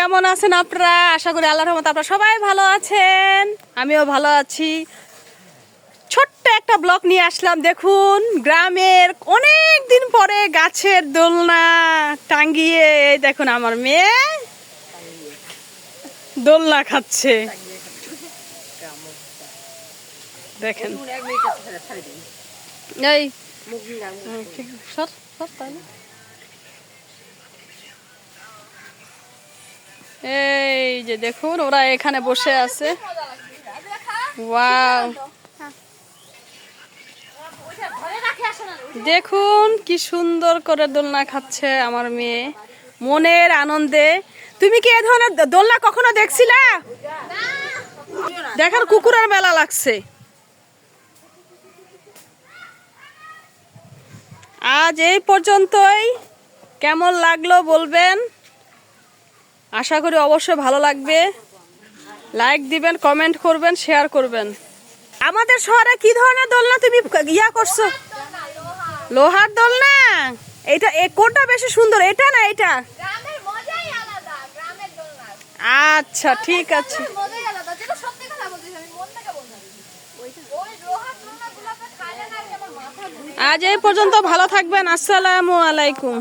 কেমন আছেন আপনারা? আশা করি আল্লাহর রহমতে আপনারা সবাই ভালো আছেন। আমিও ভালো আছি। ছোট্ট একটা ব্লক নিয়ে আসলাম। দেখুন গ্রামের অনেক দিন পরে গাছের দোলনা টাঙ্গিয়ে দেখুন আমার মেয়ে দোলনা খাচ্ছে। দেখেন। এই। হুম, সর সর তাহলে। এই যে দেখুন, ওরা এখানে বসে আছে। দেখুন, কি সুন্দর করে দোলনা খাচ্ছে আমার মেয়ে। মনের আনন্দে। তুমি কি এ ধরনের দোলনা কখনো দেখছিলা? দেখার কুকুরের মেলা লাগছে। আজ এই পর্যন্তই। কেমন লাগল বলবেন? আশা করি অবশ্যই ভালো লাগবে। লাইক দিবেন কমেন্ট করবেন শেয়ার করবেন। আমাদের শহরে কি ধরনের দোলনা তুমি ইয়া করছ? লোহার দোলনা? এটা কোনটা বেশি সুন্দর এটা না এটা? আচ্ছা ঠিক আছে। আজ এই পর্যন্ত ভালো থাকবেন আসসালামু আলাইকুম।